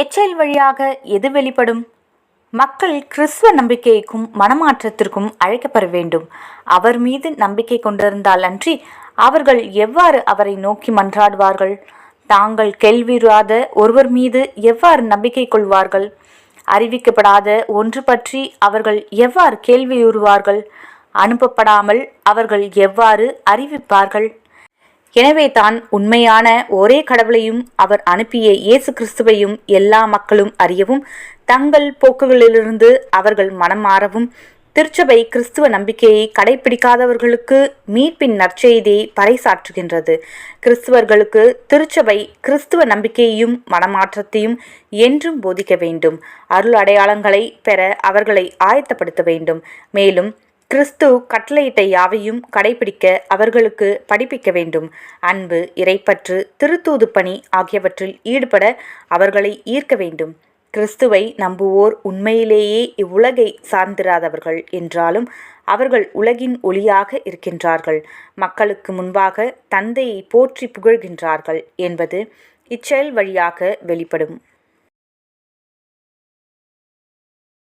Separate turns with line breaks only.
எச்சல் வழியாக எது வெளிப்படும்? மக்கள் கிறிஸ்துவ நம்பிக்கைக்கும் மனமாற்றத்திற்கும் அழைக்கப்பட வேண்டும். அவர் மீது நம்பிக்கை கொண்டிருந்தால் அன்றி அவர்கள் எவ்வாறு அவரை நோக்கி மன்றாடுவார்கள்? தாங்கள் கேள்விராத ஒருவர் மீது எவ்வாறு நம்பிக்கை கொள்வார்கள்? அறிவிக்கப்படாத ஒன்று பற்றி அவர்கள் எவ்வாறு கேள்வியுறுவார்கள் அனுப்பப்படாமல் அவர்கள் எவ்வாறு அறிவிப்பார்கள்? எனவே தான் உண்மையான ஒரே கடவுளையும் அவர் அனுப்பிய இயேசு கிறிஸ்துவையும் எல்லா மக்களும் அறியவும் தங்கள் போக்குகளிலிருந்து அவர்கள் மனம் மாறவும் திருச்சபை கிறிஸ்துவ நம்பிக்கையை கடைபிடிக்காதவர்களுக்கு மீட்பின் நற்செய்தியை பறைசாற்றுகின்றது. கிறிஸ்துவர்களுக்கு திருச்சபை கிறிஸ்துவ நம்பிக்கையையும் மனமாற்றத்தையும் என்றும் போதிக்க வேண்டும். அருள் அடையாளங்களை பெற அவர்களை ஆயத்தப்படுத்த வேண்டும். மேலும் கிறிஸ்து கட்டளையிட்ட யாவையும் கடைபிடிக்க அவர்களுக்கு படிப்பிக்க வேண்டும். அன்பு இறைப்பற்று திருத்தூது பணி ஆகியவற்றில் ஈடுபட அவர்களை ஈர்க்க வேண்டும். கிறிஸ்துவை நம்புவோர் உண்மையிலேயே இவ்வுலகை சார்ந்திராதவர்கள் என்றாலும் அவர்கள் உலகின் ஒளியாக இருக்கின்றார்கள். மக்களுக்கு முன்பாக தந்தையை போற்றி புகழ்கின்றார்கள் என்பது இச்செயல் வழியாக வெளிப்படும்.